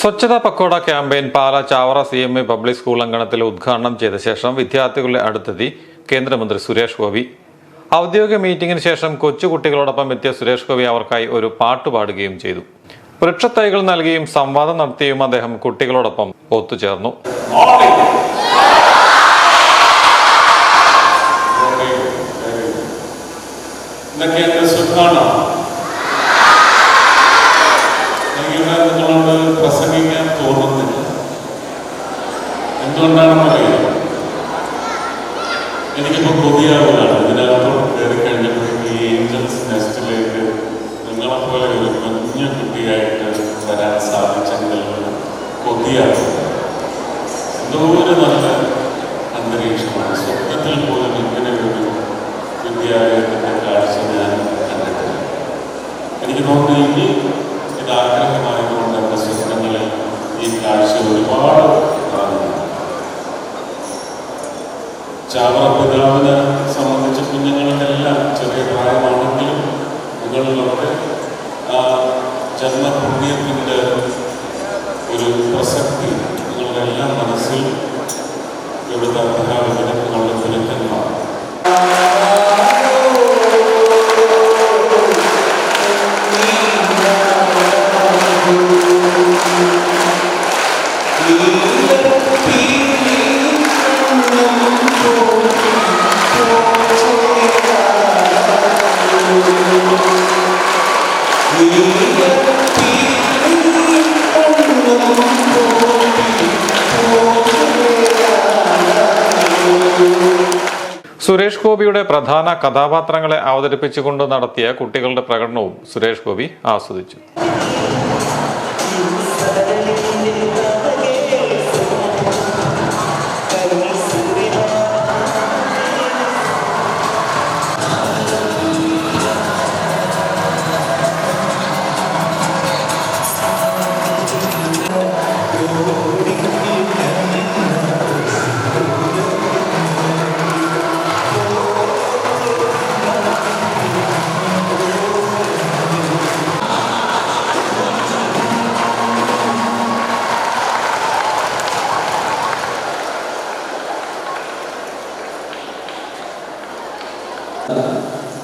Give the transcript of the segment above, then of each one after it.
Swachhata Pakhwada campaign Pala Chavara C M A public school അങ്കണത്തിൽ ഉദ്ഘാടനം ചെയ്ത ശേഷം വിദ്യാർത്ഥികളുടെ അടുത്തെത്തി കേന്ദ്രമന്ത്രി സുരേഷ് ഗോപി. ഔദ്യോഗിക മീറ്റിംഗിന് ശേഷം കൊച്ചുകുട്ടികളോടൊപ്പം എത്തിയ സുരേഷ് ഗോപി അവർക്കായി ഒരു പാട്ട് പാടുകയും ചെയ്തു. വൃക്ഷത്തൈകൾ നൽകിയും സംവാദം നടത്തിയും അദ്ദേഹം കുട്ടികളോടൊപ്പം ഒത്തുചേർന്നു. ഇതൊക്കെ എന്റെ സുഖമാണ് നിങ്ങളോട് പ്രസംഗിക്കാൻ തോന്നുന്നില്ല. എന്തുകൊണ്ടാണെന്നറിയാം? എനിക്കിപ്പോ കൊതിയാവുകയാണ്. ഇതിനകത്തോട് കയറി കഴിഞ്ഞപ്പോഴേക്ക് ഈ ഏഞ്ചൽസ് നെസ്റ്റിലേക്ക് നിങ്ങളെപ്പോലെ ഒരു കുഞ്ഞു കുട്ടിയായിട്ട് വരാൻ സാധിച്ചെങ്കിൽ കൊതിയാവുക എന്തോ ഒരു നല്ല അന്തരീക്ഷമാണ്. സ്വപ്നത്തിൽ പോലും ഇങ്ങനെ ഒരു വിദ്യാലയത്തിന്റെ കാഴ്ച ഞാൻ കണ്ടിട്ടില്ല. എനിക്ക് തോന്നുന്നു ഇനി ചാവറ പിതാവിനെ സംബന്ധിച്ച് കുഞ്ഞുങ്ങൾക്കെല്ലാം ചെറിയ പ്രായമാണെങ്കിലും നിങ്ങളിലൊക്കെ ആ ജന്മപുണ്യത്തിന്റെ ഒരു പ്രസക്തി നിങ്ങളുടെ എല്ലാ മനസ്സിൽ ഇവിടുത്തെ അധ്യാപകരും നിങ്ങളുടെ ഗുരുക്കന്മാർ സുരേഷ് ഗോപിയുടെ പ്രധാന കഥാപാത്രങ്ങളെ അവതരിപ്പിച്ചുകൊണ്ട് നടത്തിയ കുട്ടികളുടെ പ്രകടനവും സുരേഷ് ഗോപി ആസ്വദിച്ചു.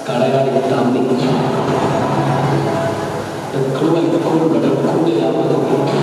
කඩගන්න අම්මේ කරුවයි කෝල් වල කෝල් යාමතෝ